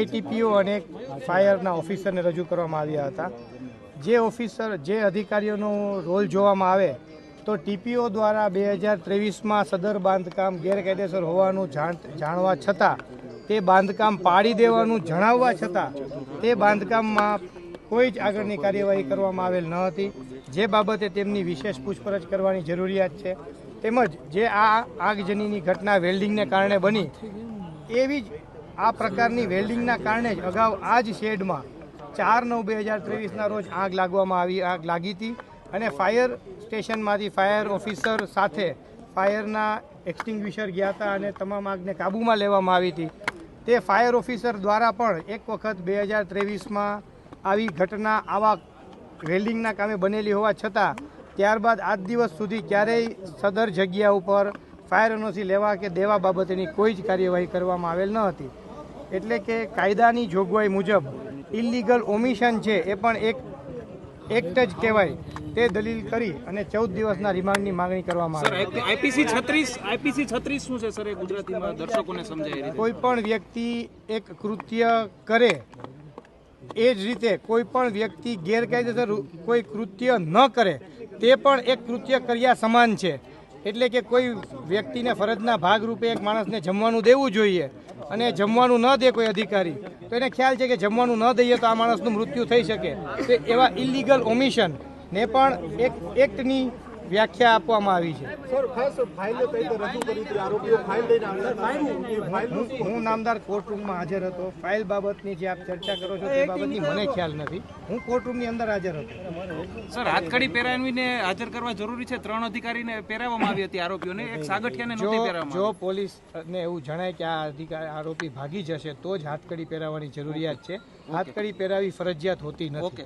ATPO અને ફાયરના ઓફિસરને રજૂ કરવામાં આવ્યા હતા. જે ઓફિસર, જે અધિકારીઓનો રોલ જોવામાં આવે, તો ટીપીઓ દ્વારા બે હજાર ત્રેવીસમાં સદર બાંધકામ ગેરકાયદેસર હોવાનું જાણ, જાણવા છતાં, તે બાંધકામ પાડી દેવાનું જણાવવા છતાં, તે બાંધકામમાં કોઈ જ આગળની કાર્યવાહી કરવામાં આવેલ ન હતી. જે બાબતે તેમની વિશેષ પૂછપરછ કરવાની જરૂરિયાત છે. તેમજ જે આ આગજનીની ઘટના વેલ્ડિંગને કારણે બની, એવી જ આ પ્રકારની વેલ્ડિંગના કારણે જ અગાઉ આ જ શેડમાં ચાર નવ બે હજાર ત્રેવીસના રોજ આગ લાગવામાં આવી, આગ લાગી હતી અને ફાયર સ્ટેશનમાંથી ફાયર ઓફિસર સાથે ફાયરના એક્સટિંગ્વિશર ગયા હતા અને તમામ આગને કાબૂમાં લેવામાં આવી હતી. તે ફાયર ઓફિસર દ્વારા પણ એક વખત બે હજાર ત્રેવીસમાં આવી ઘટના આવા વેલ્ડિંગના કામે બનેલી હોવા છતાં ત્યારબાદ આજ દિવસ સુધી ક્યારેય સદર જગ્યા ઉપર ફાયર એનઓસી લેવા કે દેવા બાબતેની કોઈ જ કાર્યવાહી કરવામાં આવેલ ન હતી. એટલે કે કાયદાની જોગવાઈ મુજબ ઇલીગલ ઓમિશન છે એ પણ એક એક્ટ જ કહેવાય. તે દલીલ કરી અને ચૌદ દિવસના રિમાન્ડની માંગણી કરવામાં આવી. આઈપીસી છત્રીસ આઈપીસી છત્રીસ શું છે સર એ ગુજરાતીમાં દર્શકોને સમજાય કોઈ પણ વ્યક્તિ એક કૃત્ય કરે એ જ રીતે કોઈ પણ વ્યક્તિ ગેરકાયદેસર કોઈ કૃત્ય ન કરે તે પણ એક કૃત્ય કર્યા સમાન છે. એટલે કે કોઈ વ્યક્તિને ફરજના ભાગરૂપે એક માણસને જમવાનું દેવું જોઈએ અને જમવાનું ન દે કોઈ અધિકારી, તો એને ખ્યાલ છે કે જમવાનું ન દઈએ તો આ માણસનું મૃત્યુ થઈ શકે. તો એવા ઇલીગલ ઓમિશન ને પણ એક એક્ટની વ્યાખ્યા આપવામાં આવી છે. ફાઇલ કઈ રીતે રજૂ કરી હતી? આરોપીઓ ફાઇલ લઈને આવ્યા હું હું નામદાર કોર્ટરૂમમાં હાજર હતો. ફાઇલ બાબતની જે આપ ચર્ચા કરો છો તે બાબતની મને ખ્યાલ નથી. હું કોર્ટરૂમની અંદર હાજર હતો. સર હાથકડી પહેરાવીને હાજર કરવા જરૂરી છે? ત્રણ અધિકારીને પહેરાવવામાં આવી હતી આરોપીઓને. એક સાગઠિયાને જો નહોતી પહેરાવવામાં જો પોલીસને એવું જણાય કે આ અધિકાર આરોપી ભાગી જશે તો જ હાથકડી પહેરાવવાની જરૂરિયાત છે. હાથકડી પહેરાવી ફરજિયાત હોતી નથી.